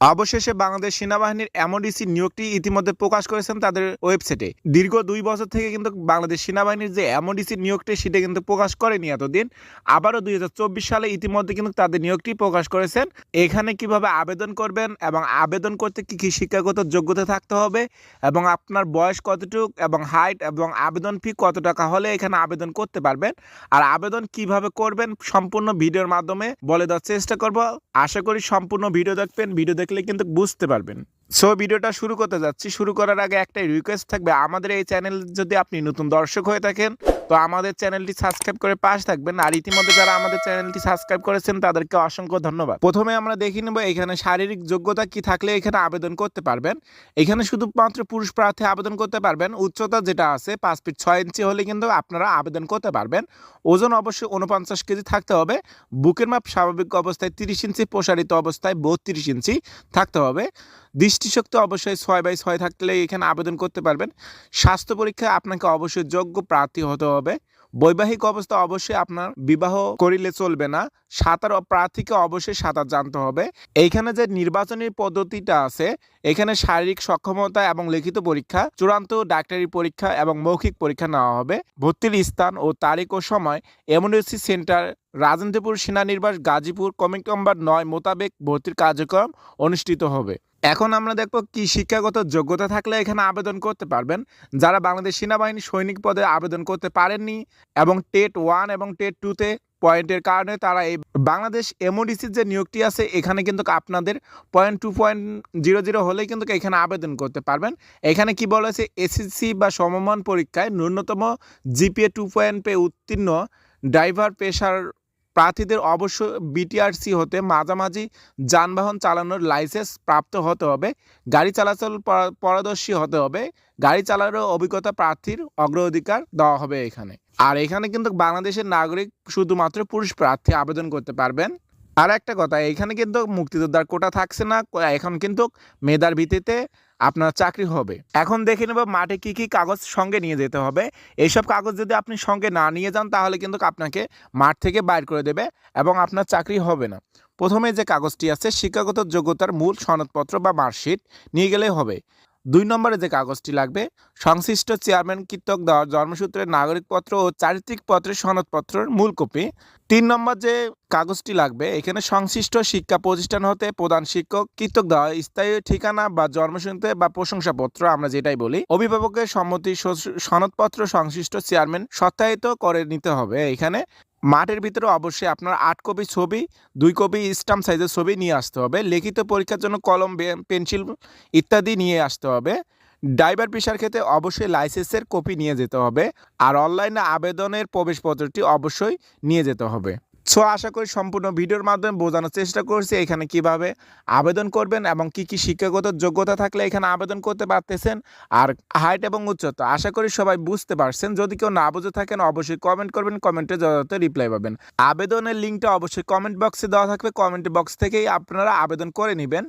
অবশেষে বাংলাদেশ সেনাবাহিনীর এমওডিসি নিয়োগটি ইতিমধ্যে প্রকাশ করেছেন তাদের ওয়েবসাইটে। দীর্ঘ দুই বছর থেকে কিন্তু বাংলাদেশ সেনাবাহিনীর যে এমওডিসি নিয়োগটি, সেটা কিন্তু প্রকাশ করেনি এতদিন। আবারও দুই চব্বিশ সালে ইতিমধ্যে কিন্তু তাদের নিয়োগটি প্রকাশ করেছেন। এখানে কীভাবে আবেদন করবেন এবং আবেদন করতে কি কি শিক্ষাগত যোগ্যতা থাকতে হবে এবং আপনার বয়স কতটুকু এবং হাইট এবং আবেদন ফি কত টাকা হলে এখানে আবেদন করতে পারবেন আর আবেদন কীভাবে করবেন সম্পূর্ণ ভিডিওর মাধ্যমে বলে দেওয়ার চেষ্টা করব। আশা করি সম্পূর্ণ ভিডিও দেখবেন। ভিডিও দেখলে কিন্তু বুঝতে পারবেন। সো ভিডিওটা শুরু করতে যাচ্ছি। শুরু করার আগে একটাই রিকোয়েস্ট থাকবে। আমাদের এই চ্যানেল যদি আপনি নতুন দর্শক হয়ে থাকেন, তো আমাদের চ্যানেলটি সাবস্ক্রাইব করে পাশ থাকবেন। আর ইতিমধ্যে যারা আমাদের চ্যানেলটি সাবস্ক্রাইব করেছেন, তাদেরকে অসংখ্য ধন্যবাদ। প্রথমে আমরা দেখে নেব এখানে শারীরিক যোগ্যতা কি থাকলে এখানে আবেদন করতে পারবেন। এখানে শুধুমাত্র পুরুষ প্রার্থী আবেদন করতে পারবেন। উচ্চতা যেটা আছে, পাঁচ ফিট ছয় ইঞ্চি হলে কিন্তু আপনারা আবেদন করতে পারবেন। ওজন অবশ্যই উনপঞ্চাশ কেজি থাকতে হবে। বুকের মাপ স্বাভাবিক অবস্থায় তিরিশ ইঞ্চি, প্রসারিত অবস্থায় বত্রিশ ইঞ্চি থাকতে হবে। দৃষ্টিশক্তি অবশ্যই ছয় বাই ছয় থাকলে এখানে আবেদন করতে পারবেন। স্বাস্থ্য পরীক্ষায় আপনাকে অবশ্যই যোগ্য প্রার্থী হতে হবে। বৈবাহিক অবস্থা অবশ্যই আপনার বিবাহ করিলে চলবে না। সাঁতার প্রার্থীকে অবশ্যই সাঁতার জানতে হবে। এইখানে যে নির্বাচনী পদ্ধতিটা আছে, এখানে শারীরিক সক্ষমতা এবং লিখিত পরীক্ষা, চূড়ান্ত ডাক্তারি পরীক্ষা এবং মৌখিক পরীক্ষা নেওয়া হবে। ভর্তির স্থান ও তারিখ ও সময় এমএনএসি সেন্টার রাজেন্দ্রপুর সেনানির্বাস গাজীপুর কমিক নম্বর নয় মোতাবেক ভর্তির কার্যক্রম অনুষ্ঠিত হবে। এখন আমরা দেখব কি শিক্ষাগত যোগ্যতা থাকলে এখানে আবেদন করতে পারবেন। যারা বাংলাদেশ সেনাবাহিনী সৈনিক পদে আবেদন করতে পারেননি এবং টেট ওয়ান এবং টেট টুতে পয়েন্টের কারণে তারা এই বাংলাদেশ এমওডিসির যে নিয়োগটি আছে, এখানে কিন্তু আপনাদের point two point zero zero হলেই কিন্তু এখানে আবেদন করতে পারবেন। এখানে কি বলেছে এসএসসি বা সমমান পরীক্ষায় ন্যূনতম জিপিএ টু পয়েন্ট পে উত্তীর্ণ, ড্রাইভার পেশার প্রার্থীদের অবশ্য বিটিআরসি হতে মাঝামাঝি যানবাহন চালানোর লাইসেন্স প্রাপ্ত হতে হবে, গাড়ি চলাচল পরা- পারদর্শী হতে হবে, গাড়ি চালানোর অভিজ্ঞতা প্রার্থীর অগ্রাধিকার দেওয়া হবে এখানে। আর এখানে কিন্তু বাংলাদেশের নাগরিক শুধুমাত্র পুরুষ প্রার্থী আবেদন করতে পারবেন। আর একটা কথা এখানে কিন্তু মুক্তিযোদ্ধার কোটা থাকছে না, এখন কিন্তু মেধার ভিত্তিতে আপনার চাকরি হবে। এখন দেখে নেব মাঠে কি কি কাগজ সঙ্গে নিয়ে যেতে হবে। এইসব কাগজ যদি আপনি সঙ্গে না নিয়ে যান, তাহলে কিন্তু আপনাকে মাঠ থেকে বাইর করে দেবে এবং আপনার চাকরি হবে না। প্রথমে যে কাগজটি আছে, শিক্ষাগত যোগ্যতার মূল সনদপত্র বা মার্কশিট নিয়ে গেলেই হবে। দুই নম্বরে যে কাগজটি লাগবে, সংশ্লিষ্ট চেয়ারম্যান কৃতক দেওয়ার জন্মসূত্রের নাগরিকপত্র ও চারিত্রিক পত্রের সনদপত্রের মূল কপি। তিন নম্বর যে কাগজটি লাগবে, এখানে সংশ্লিষ্ট শিক্ষা প্রতিষ্ঠান হতে প্রধান শিক্ষক, কৃতক দেওয়া স্থায়ী ঠিকানা বা জন্মসূত্রে বা প্রশংসাপত্র আমরা যেটাই বলি, অভিভাবকের সম্মতি সনদপত্র সংশ্লিষ্ট চেয়ারম্যান সত্যায়িত করে নিতে হবে। এখানে মাঠের ভিতরে অবশ্যই আপনার আট কপি ছবি, দুই কপি স্টাম্প সাইজের ছবি নিয়ে আসতে হবে। লিখিত পরীক্ষার জন্য কলম পেন্সিল ইত্যাদি নিয়ে আসতে হবে। ড্রাইভার পেশার ক্ষেত্রে অবশ্যই লাইসেন্সের কপি নিয়ে যেতে হবে। আর অনলাইনে আবেদনের প্রবেশপত্রটি অবশ্যই নিয়ে যেতে হবে। সো আশা করি সম্পূর্ণ ভিডিওর মাধ্যমে বোঝানোর চেষ্টা করছি এখানে কীভাবে আবেদন করবেন এবং কি কি শিক্ষাগত যোগ্যতা থাকলে এখানে আবেদন করতে পারতেছেন আর হাইট এবং উচ্চতা। আশা করি সবাই বুঝতে পারছেন। যদি কেউ না বুঝে থাকেন, অবশ্যই কমেন্ট করবেন কমেন্টে যথাযথ রিপ্লাই পাবেন। আবেদনের লিঙ্কটা অবশ্যই কমেন্ট বক্সে দেওয়া থাকবে। কমেন্ট বক্স থেকেই আপনারা আবেদন করে নেবেন।